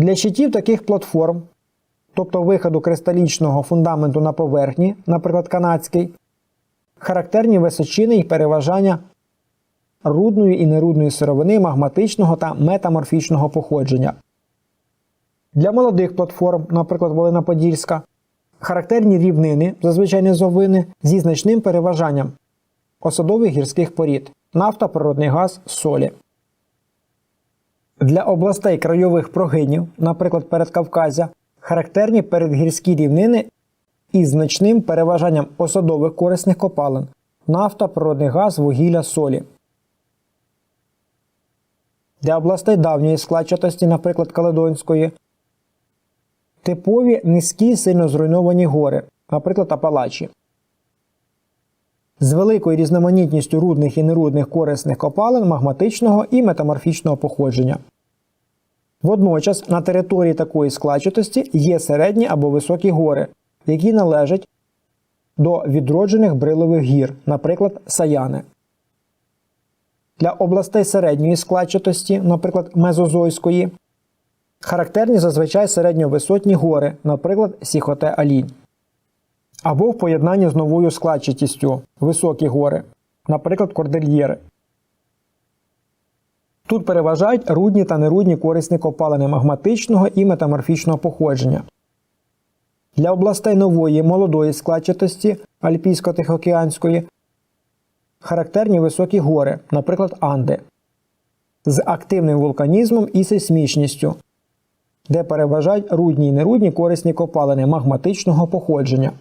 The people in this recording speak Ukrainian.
Для щитів таких платформ, тобто виходу кристалічного фундаменту на поверхні, наприклад, канадський, характерні височини і переважання рудної і нерудної сировини магматичного та метаморфічного походження. Для молодих платформ, наприклад, Волина Подільська, характерні рівнини, зазвичай низовини, зі значним переважанням осадових гірських порід, нафта, природний газ, солі. Для областей крайових прогинів, наприклад, Передкавказя, характерні передгірські рівнини із значним переважанням осадових корисних копалин, нафта, природний газ, вугілля, солі. Для областей давньої складчатості, наприклад, Каледонської, типові низькі сильно зруйновані гори, наприклад, Апалачі. З великою різноманітністю рудних і нерудних корисних копалин магматичного і метаморфічного походження. Водночас на території такої складчатості є середні або високі гори, які належать до відроджених брилових гір, наприклад, Саяни. Для областей середньої складчатості, наприклад, Мезозойської, характерні зазвичай середньовисотні гори, наприклад, Сіхоте Алінь. Або в поєднанні з новою складчатістю високі гори, наприклад, Кордельєри. Тут переважають рудні та нерудні корисні копалини магматичного і метаморфічного походження. Для областей нової молодої складчатості Альпійсько-Тихоокеанської характерні високі гори, наприклад, Анди, з активним вулканізмом і сейсмічністю, де переважають рудні і нерудні корисні копалини магматичного походження.